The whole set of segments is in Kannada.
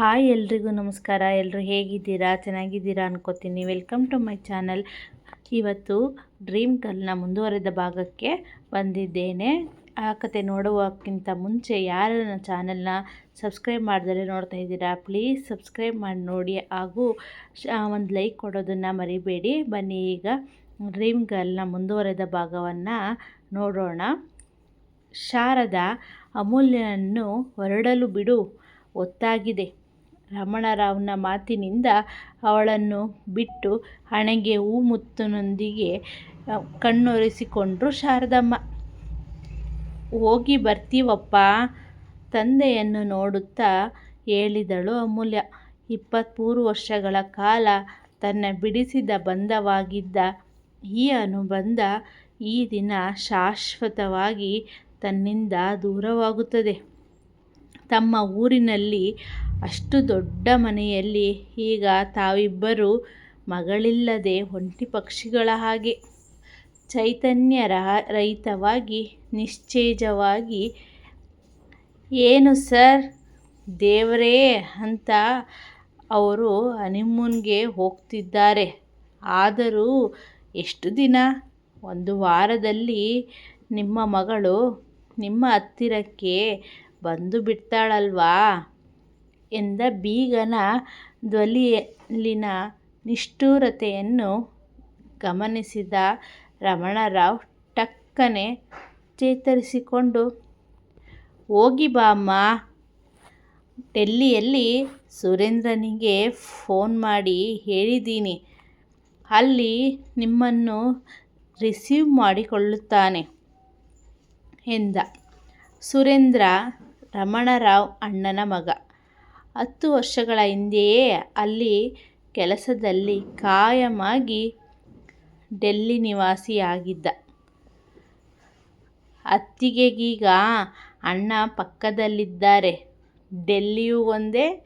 ಹಾಯ್ ಎಲ್ರಿಗೂ ನಮಸ್ಕಾರ. ಎಲ್ಲರೂ ಹೇಗಿದ್ದೀರಾ? ಚೆನ್ನಾಗಿದ್ದೀರಾ ಅನ್ಕೋತೀನಿ. ವೆಲ್ಕಮ್ ಟು ಮೈ ಚಾನಲ್ ಇವತ್ತು ಡ್ರೀಮ್ ಗರ್ಲ್ನ ಮುಂದುವರೆದ ಭಾಗಕ್ಕೆ ಬಂದಿದ್ದೇನೆ. ಆ ಕತೆ ನೋಡುವಕ್ಕಿಂತ ಮುಂಚೆ ಯಾರು ನನ್ನ ಚಾನಲ್ನ ಸಬ್ಸ್ಕ್ರೈಬ್ ಮಾಡಿದರೆ ನೋಡ್ತಾ ಇದ್ದೀರಾ? ಪ್ಲೀಸ್ ಸಬ್ಸ್ಕ್ರೈಬ್ ಮಾಡಿ ನೋಡಿ. ಹಾಗೂ ಒಂದು ಲೈಕ್ ಕೊಡೋದನ್ನು ಮರಿಬೇಡಿ. ಬನ್ನಿ, ಈಗ ಡ್ರೀಮ್ ಗರ್ಲ್ನ ಮುಂದುವರೆದ ಭಾಗವನ್ನು ನೋಡೋಣ. ಶಾರದ ಅಮೂಲ್ಯನನ್ನು ಹೊರಡಲು ಬಿಡು. ಒತ್ತಾಗಿದೆ. ರಮಣರಾವ್ನ ಮಾತಿನಿಂದ ಅವಳನ್ನು ಬಿಟ್ಟು ಹಣೆಗೆ ಹೂಮುತ್ತಿನೊಂದಿಗೆ ಕಣ್ಣೊರೆಸಿಕೊಂಡ್ರು ಶಾರದಮ್ಮ. ಹೋಗಿ ಬರ್ತೀವಪ್ಪ, ತಂದೆಯನ್ನು ನೋಡುತ್ತಾ? ಹೇಳಿದಳು ಅಮೂಲ್ಯ. ಇಪ್ಪತ್ತ್ಮೂರು ವರ್ಷಗಳ ಕಾಲ ತನ್ನ ಬಿಡಿಸಿದ ಬಂಧವಾಗಿದ್ದ ಈ ಅನುಬಂಧ ಈ ದಿನ ಶಾಶ್ವತವಾಗಿ ತನ್ನಿಂದ ದೂರವಾಗುತ್ತದೆ. ತಮ್ಮ ಊರಿನಲ್ಲಿ ಅಷ್ಟು ದೊಡ್ಡ ಮನೆಯಲ್ಲಿ ಈಗ ತಾವಿಬ್ಬರು ಮಗಳಿಲ್ಲದೆ ಒಂಟಿ ಪಕ್ಷಿಗಳ ಹಾಗೆ ಚೈತನ್ಯ ರಹಿತವಾಗಿ ನಿಶ್ಚೇಜವಾಗಿ, ಏನು ಸರ್, ದೇವರೇ ಅಂತ ಅವರು ಹನಿಮೂನ್ಗೆ ಹೋಗ್ತಿದ್ದಾರೆ. ಆದರೂ ಎಷ್ಟು ದಿನ? ಒಂದು ವಾರದಲ್ಲಿ ನಿಮ್ಮ ಮಗಳು ನಿಮ್ಮ ಹತ್ತಿರಕ್ಕೆ ಬಂದು ಬಿಡ್ತಾಳಲ್ವಾ? ಎಂದ ಬೀಗನ ಧ್ವನಿಯಲ್ಲಿನ ನಿಷ್ಠುರತೆಯನ್ನು ಗಮನಿಸಿದ ರಮಣರಾವ್ ಟಕ್ಕನೆ ಚೇತರಿಸಿಕೊಂಡು, ಹೋಗಿ ಬಾಮ್ಮ ಡೆಲ್ಲಿಯಲ್ಲಿ ಸುರೇಂದ್ರನಿಗೆ ಫೋನ್ ಮಾಡಿ ಹೇಳಿದ್ದೀನಿ. ಅಲ್ಲಿ ನಿಮ್ಮನ್ನು ರಿಸೀವ್ ಮಾಡಿಕೊಳ್ಳುತ್ತಾನೆ ಎಂದ ಸುರೇಂದ್ರ ರಮಣರಾವ್ ಅಣ್ಣನ ಮಗ. ಹತ್ತು ವರ್ಷಗಳ ಹಿಂದೆಯೇ ಅಲ್ಲಿ ಕೆಲಸದಲ್ಲಿ ಕಾಯಮಾಗಿ ಡೆಲ್ಲಿ ನಿವಾಸಿಯಾಗಿದ್ದ. ಅತ್ತಿಗೆಗೀಗ ಅಣ್ಣ ಪಕ್ಕದಲ್ಲಿದ್ದಾರೆ. ಡೆಲ್ಲಿಯೂ ಒಂದೇ,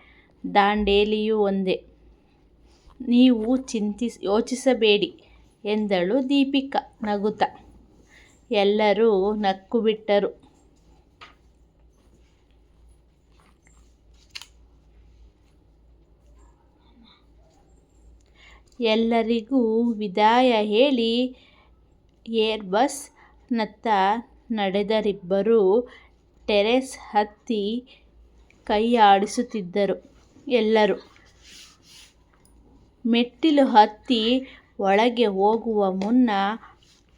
ದಾಂಡೇಲಿಯೂ ಒಂದೇ. ನೀವು ಚಿಂತಿಸ್, ಯೋಚಿಸಬೇಡಿ ಎಂದಳು ದೀಪಿಕಾ ನಗುತ್ತಾ. ಎಲ್ಲರೂ ನಕ್ಕುಬಿಟ್ಟರು ಎಲ್ಲರಿಗೂ ವಿದಾಯ ಹೇಳಿ ಏರ್ಬಸ್ನತ್ತ ನಡೆದರಿಬ್ಬರೂ ಟೆರೇಸ್ ಹತ್ತಿ ಕೈಯಾಡಿಸುತ್ತಿದ್ದರು ಎಲ್ಲರೂ. ಮೆಟ್ಟಿಲು ಹತ್ತಿ ಒಳಗೆ ಹೋಗುವ ಮುನ್ನ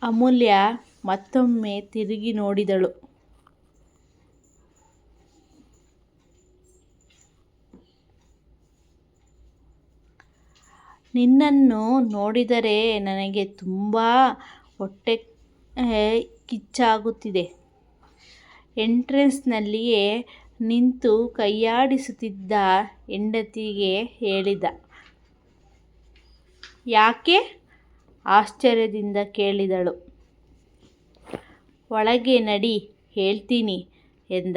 ಅಮೂಲ್ಯ ಮತ್ತೊಮ್ಮೆ ತಿರುಗಿ ನೋಡಿದಳು. ನಿನ್ನನ್ನು ನೋಡಿದರೆ ನನಗೆ ತುಂಬ ಹೊಟ್ಟೆ ಕಿಚ್ಚಾಗುತ್ತಿದೆ. ಎಂಟ್ರೆನ್ಸ್ನಲ್ಲಿಯೇ ನಿಂತು ಕೈಯಾಡಿಸುತ್ತಿದ್ದ ಹೆಂಡತಿಗೆ ಹೇಳಿದ. ಯಾಕೆ? ಆಶ್ಚರ್ಯದಿಂದ ಕೇಳಿದಳು. ಒಳಗೆ ನಡಿ, ಹೇಳ್ತೀನಿ ಎಂದ.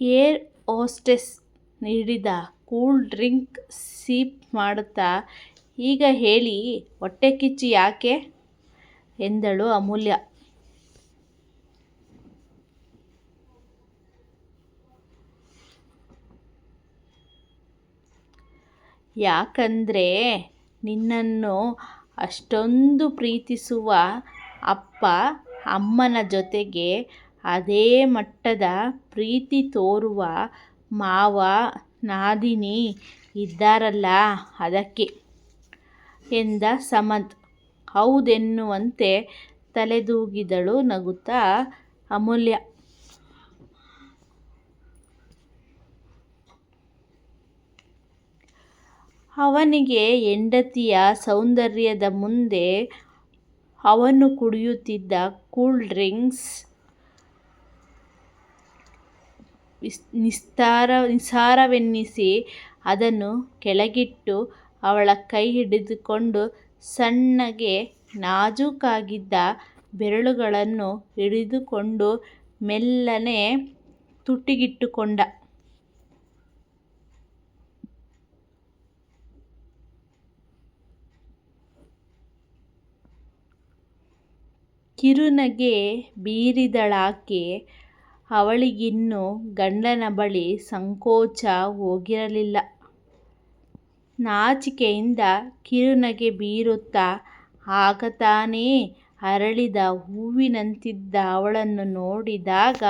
ಏರ್ ಹೋಸ್ಟೆಸ್ ನೀಡಿದ ಕೂಲ್ ಡ್ರಿಂಕ್ ಸೀಪ್ ಮಾಡುತ್ತಾ? ಈಗ ಹೇಳಿ, ಹೊಟ್ಟೆ ಕಿಚ್ಚಿ ಯಾಕೆ? ಎಂದಳು ಅಮೂಲ್ಯ. ಯಾಕಂದರೆ ನಿನ್ನನ್ನು ಅಷ್ಟೊಂದು ಪ್ರೀತಿಸುವ ಅಪ್ಪ ಅಮ್ಮನ ಜೊತೆಗೆ ಅದೇ ಮಟ್ಟದ ಪ್ರೀತಿ ತೋರುವ ಮಾವ ನಾದಿನಿ ಇದ್ದಾರಲ್ಲ ಅದಕ್ಕೆ ಎಂದ ಸಮಂತ್. ಹೌದೆನ್ನುವಂತೆ ತಲೆದೂಗಿದಳು ನಗುತ್ತಾ ಅಮೂಲ್ಯ. ಅವನಿಗೆ ಹೆಂಡತಿಯ ಸೌಂದರ್ಯದ ಮುಂದೆ ಅವನು ಕುಡಿಯುತ್ತಿದ್ದ ಕೂಲ್ ಡ್ರಿಂಕ್ಸ್ ನಿಸ್ತಾರ ನಿಸ್ಸಾರವೆನ್ನಿಸಿ ಅದನ್ನು ಕೆಳಗಿಟ್ಟು ಅವಳ ಕೈ ಹಿಡಿದುಕೊಂಡು ಸಣ್ಣಗೆ ನಾಜೂಕಾಗಿದ್ದ ಬೆರಳುಗಳನ್ನು ಹಿಡಿದುಕೊಂಡು ಮೆಲ್ಲನೆ ತುಟಿಗಿಟ್ಟುಕೊಂಡ. ಕಿರುನಗೆ ಬೀರಿದಳಾಕೆ. ಅವಳಿಗಿನ್ನೂ ಗಂಡನ ಬಳಿ ಸಂಕೋಚ ಹೋಗಿರಲಿಲ್ಲ. ನಾಚಿಕೆಯಿಂದ ಕಿರುನಗೆ ಬೀರುತ್ತಾ ಆಗತಾನೇ ಅರಳಿದ ಹೂವಿನಂತಿದ್ದ ಅವಳನ್ನು ನೋಡಿದಾಗ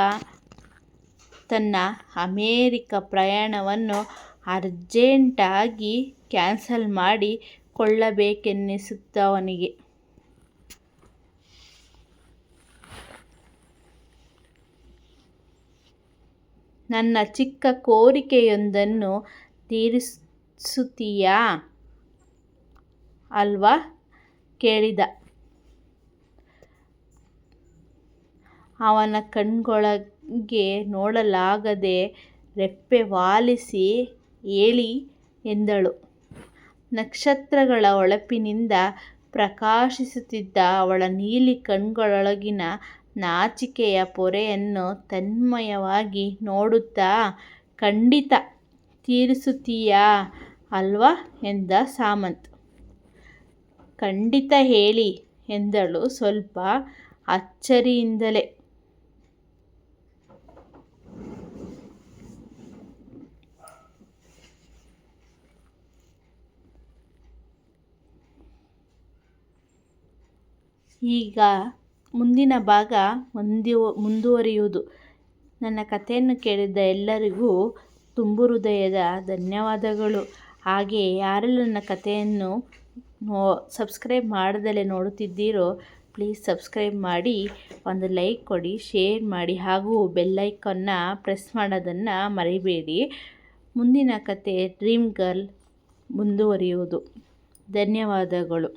ತನ್ನ ಅಮೆರಿಕ ಪ್ರಯಾಣವನ್ನು ಅರ್ಜೆಂಟಾಗಿ ಕ್ಯಾನ್ಸಲ್ ಮಾಡಿ ಕೊಳ್ಳಬೇಕೆನ್ನಿಸಿತವನಿಗೆ. ನನ್ನ ಚಿಕ್ಕ ಕೋರಿಕೆಯೊಂದನ್ನು ತೀರಿಸುತ್ತೀಯಾ ಅಲ್ವಾ ಕೇಳಿದ. ಅವನ ಕಣ್ಗೊಳಗೆ ನೋಡಲಾಗದೆ ರೆಪ್ಪೆ ವಾಲಿಸಿ ಹೇಳಿ ಎಂದಳು. ನಕ್ಷತ್ರಗಳ ಹೊಳಪಿನಿಂದ ಪ್ರಕಾಶಿಸುತ್ತಿದ್ದ ಅವಳ ನೀಲಿ ಕಣ್ಣುಗಳೊಳಗಿನ ನಾಚಿಕೆಯ ಪೊರೆಯನ್ನು ತನ್ಮಯವಾಗಿ ನೋಡುತ್ತಾ ಖಂಡಿತ ತೀರಿಸುತ್ತೀಯಾ ಅಲ್ವಾ ಎಂದ ಸಾಮಂತ್. ಖಂಡಿತ ಹೇಳಿ ಎಂದಳು ಸ್ವಲ್ಪ ಅಚ್ಚರಿಯಿಂದಲೇ. ಈಗ ಮುಂದಿನ ಭಾಗ ಮುಂದುವರಿಯುವುದು. ನನ್ನ ಕಥೆಯನ್ನು ಕೇಳಿದ ಎಲ್ಲರಿಗೂ ತುಂಬು ಹೃದಯದ ಧನ್ಯವಾದಗಳು. ಹಾಗೆ ಯಾರೆಲ್ಲ ನನ್ನ ಕಥೆಯನ್ನು ಸಬ್ಸ್ಕ್ರೈಬ್ ಮಾಡದಲೇ ನೋಡುತ್ತಿದ್ದೀರೋ ಪ್ಲೀಸ್ ಸಬ್ಸ್ಕ್ರೈಬ್ ಮಾಡಿ, ಒಂದು ಲೈಕ್ ಕೊಡಿ, ಶೇರ್ ಮಾಡಿ ಹಾಗೂ ಬೆಲ್ಲೈಕನ್ನು ಪ್ರೆಸ್ ಮಾಡೋದನ್ನು ಮರಿಬೇಡಿ. ಮುಂದಿನ ಕತೆ ಡ್ರೀಮ್ ಗರ್ಲ್ ಮುಂದುವರಿಯುವುದು. ಧನ್ಯವಾದಗಳು.